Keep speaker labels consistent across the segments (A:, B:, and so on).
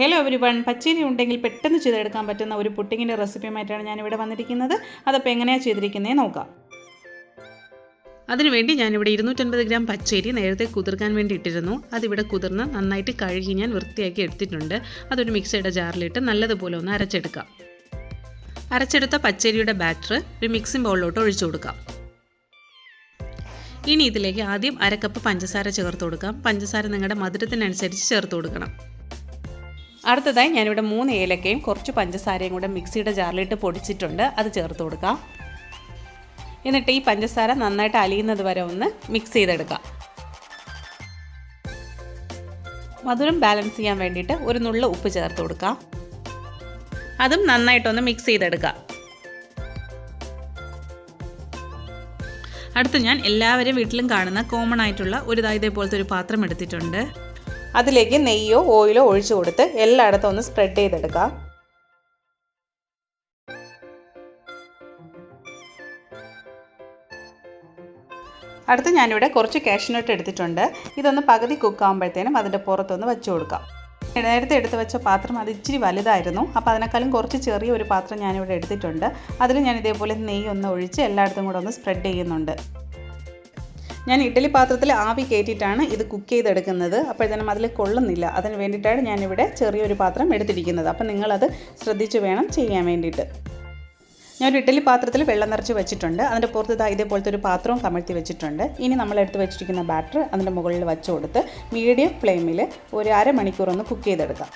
A: Hello every one പച്ചരി ഉണ്ടെങ്കിൽ പെട്ടെന്ന് ചെയ്തെടുക്കാൻ പറ്റുന്ന ഒരു പുട്ടിങ്ങിന്റെ റെസിപ്പിയുമായിട്ടാണ് ഞാനിവിടെ വന്നിരിക്കുന്നത്. അതപ്പോൾ എങ്ങനെയാണ് ചെയ്തിരിക്കുന്നത് നോക്കാം. അതിനുവേണ്ടി ഞാനിവിടെ ഇരുന്നൂറ്റൻപത് ഗ്രാം പച്ചരി നേരത്തെ കുതിർക്കാൻ വേണ്ടി ഇട്ടിരുന്നു. അതിവിടെ കുതിർന്ന് നന്നായിട്ട് കഴുകി ഞാൻ വൃത്തിയാക്കി എടുത്തിട്ടുണ്ട്. അതൊരു മിക്സിയുടെ ജാറിലിട്ട് നല്ലതുപോലെ ഒന്ന് അരച്ചെടുക്കാം. അരച്ചെടുത്ത പച്ചരിയുടെ ബാറ്റർ ഒരു മിക്സിംഗ് ബൗളിലോട്ട് ഒഴിച്ചു കൊടുക്കാം. ഇനി ഇതിലേക്ക് ആദ്യം അര കപ്പ് പഞ്ചസാര ചേർത്ത് കൊടുക്കാം. പഞ്ചസാര നിങ്ങളുടെ മധുരത്തിനനുസരിച്ച് ചേർത്ത് കൊടുക്കണം. അടുത്തതായി ഞാനിവിടെ മൂന്ന് ഏലക്കയും കുറച്ച് പഞ്ചസാരയും കൂടെ മിക്സിയുടെ ജാറിലിട്ട് പൊടിച്ചിട്ടുണ്ട്. അത് ചേർത്ത് കൊടുക്കാം. എന്നിട്ട് ഈ പഞ്ചസാര നന്നായിട്ട് അലിയുന്നത് വരെ ഒന്ന് മിക്സ് ചെയ്തെടുക്കാം. മധുരം ബാലൻസ് ചെയ്യാൻ വേണ്ടിയിട്ട് ഒരു നുള്ള ഉപ്പ് ചേർത്ത് കൊടുക്കാം. അതും നന്നായിട്ടൊന്ന് മിക്സ് ചെയ്തെടുക്കാം. അടുത്ത് ഞാൻ എല്ലാവരും വീട്ടിലും കാണുന്ന കോമൺ ആയിട്ടുള്ള ഒരു ഇതേപോലത്തെ ഒരു പാത്രം എടുത്തിട്ടുണ്ട്. അതിലേക്ക് നെയ്യോ ഓയിലോ ഒഴിച്ചു കൊടുത്ത് എല്ലായിടത്തും ഒന്ന് സ്പ്രെഡ് ചെയ്തെടുക്കാം. അടുത്ത് ഞാനിവിടെ കുറച്ച് കാഷ്നട്ട് എടുത്തിട്ടുണ്ട്. ഇതൊന്ന് പകുതി കുക്കാകുമ്പോഴത്തേനും അതിന്റെ പുറത്തൊന്ന് വെച്ച് കൊടുക്കാം. നേരത്തെ എടുത്ത് വെച്ച പാത്രം അത് ഇച്ചിരി വലുതായിരുന്നു. അപ്പോൾ അതിനേക്കാളും കുറച്ച് ചെറിയ ഒരു പാത്രം ഞാനിവിടെ എടുത്തിട്ടുണ്ട്. അതിൽ ഞാൻ ഇതേപോലെ നെയ്യ് ഒന്ന് ഒഴിച്ച് എല്ലായിടത്തും കൂടെ ഒന്ന് സ്പ്രെഡ് ചെയ്യുന്നുണ്ട്. ഞാൻ ഇഡ്ഡലി പാത്രത്തിൽ ആവി കയറ്റിയിട്ടാണ് ഇത് കുക്ക് ചെയ്തെടുക്കുന്നത്. അപ്പോഴത്തേനും അതിൽ കൊള്ളുന്നില്ല. അതിന് വേണ്ടിയിട്ടാണ് ഞാനിവിടെ ചെറിയൊരു പാത്രം എടുത്തിരിക്കുന്നത്. അപ്പം നിങ്ങളത് ശ്രദ്ധിച്ച് വേണം ചെയ്യാൻ വേണ്ടിയിട്ട്. ഞാൻ ഒരു ഇഡ്ഡലി പാത്രത്തിൽ വെള്ളം നിറച്ച് വെച്ചിട്ടുണ്ട്. അതിന്റെ പുറത്ത് ഇതാ ഇതേപോലത്തെ ഒരു പാത്രവും കമഴ്ത്തി വെച്ചിട്ടുണ്ട്. ഇനി നമ്മൾ എടുത്ത് വെച്ചിരിക്കുന്ന ബാറ്റർ അതിന്റെ മുകളിൽ വെച്ച് കൊടുത്ത് മീഡിയം ഫ്ലെയിമിൽ ഒരു അരമണിക്കൂർ ഒന്ന് കുക്ക് ചെയ്തെടുക്കാം.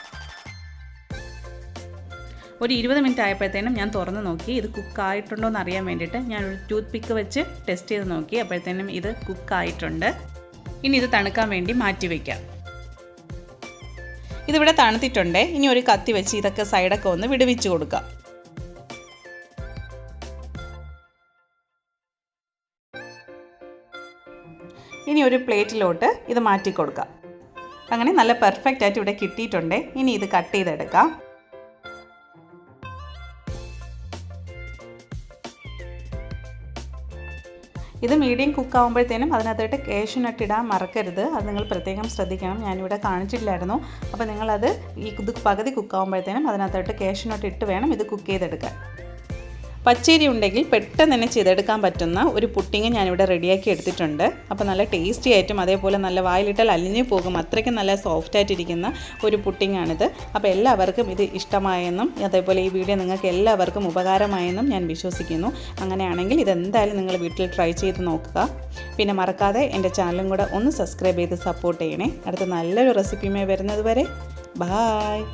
A: ഒരു ഇരുപത് മിനിറ്റ് ആയപ്പോഴത്തേനും ഞാൻ തുറന്ന് നോക്കി. ഇത് കുക്കായിട്ടുണ്ടോ എന്ന് അറിയാൻ വേണ്ടിയിട്ട് ഞാൻ ഒരു ടൂത്ത് പിക്ക് വെച്ച് ടെസ്റ്റ് ചെയ്ത് നോക്കി. അപ്പോഴത്തേനും ഇത് കുക്കായിട്ടുണ്ട് ഇനി ഇത് തണുക്കാൻ വേണ്ടി മാറ്റി വയ്ക്കാം ഇതിവിടെ തണുത്തിട്ടുണ്ട്. ഇനി ഒരു കത്തി വെച്ച് ഇതൊക്കെ സൈഡൊക്കെ ഒന്ന് വിടുവിച്ച് കൊടുക്കാം. ഇനി ഒരു പ്ലേറ്റിലോട്ട് ഇത് മാറ്റി കൊടുക്കാം. അങ്ങനെ നല്ല പെർഫെക്റ്റ് ആയിട്ട് ഇവിടെ കിട്ടിയിട്ടുണ്ട്. ഇനി ഇത് കട്ട് ചെയ്തെടുക്കാം. ഇത് മീഡിയം കുക്ക് ആകുമ്പോഴത്തേനും അതിനകത്തോട്ട് കേഷ്യനട്ട് ഇടാൻ മറക്കരുത്. അത് നിങ്ങൾ പ്രത്യേകം ശ്രദ്ധിക്കണം. ഞാനിവിടെ കാണിച്ചിട്ടില്ലായിരുന്നു. അപ്പോൾ നിങ്ങളത് ഈ ഇത് പകുതി കുക്ക് ആകുമ്പോഴത്തേനും അതിനകത്തോട്ട് കേഷ്യനട്ട് ഇട്ട് വേണം ഇത് കുക്ക് ചെയ്തെടുക്കാൻ. പച്ചരി ഉണ്ടെങ്കിൽ പെട്ടെന്ന് തന്നെ ചെയ്തെടുക്കാൻ പറ്റുന്ന ഒരു പുട്ടിങ് ഞാനിവിടെ റെഡിയാക്കി എടുത്തിട്ടുണ്ട്. അപ്പോൾ നല്ല ടേസ്റ്റി ആയിട്ടും അതേപോലെ നല്ല വായിലിട്ടാൽ അലിഞ്ഞു പോകും. അത്രയ്ക്കും നല്ല സോഫ്റ്റ് ആയിട്ടിരിക്കുന്ന ഒരു പുട്ടിങ്ങാണിത് അപ്പോൾ എല്ലാവർക്കും ഇത് ഇഷ്ടമായെന്നും അതേപോലെ ഈ വീഡിയോ നിങ്ങൾക്ക് എല്ലാവർക്കും ഉപകാരമായെന്നും ഞാൻ വിശ്വസിക്കുന്നു. അങ്ങനെയാണെങ്കിൽ ഇതെന്തായാലും നിങ്ങൾ വീട്ടിൽ ട്രൈ ചെയ്ത് നോക്കുക. പിന്നെ മറക്കാതെ എന്റെ ചാനലും കൂടെ ഒന്ന് സബ്സ്ക്രൈബ് ചെയ്ത് സപ്പോർട്ട് ചെയ്യണേ. അടുത്ത നല്ലൊരു റെസിപ്പിയുമായി വരുന്നത് വരെ. ബായ്.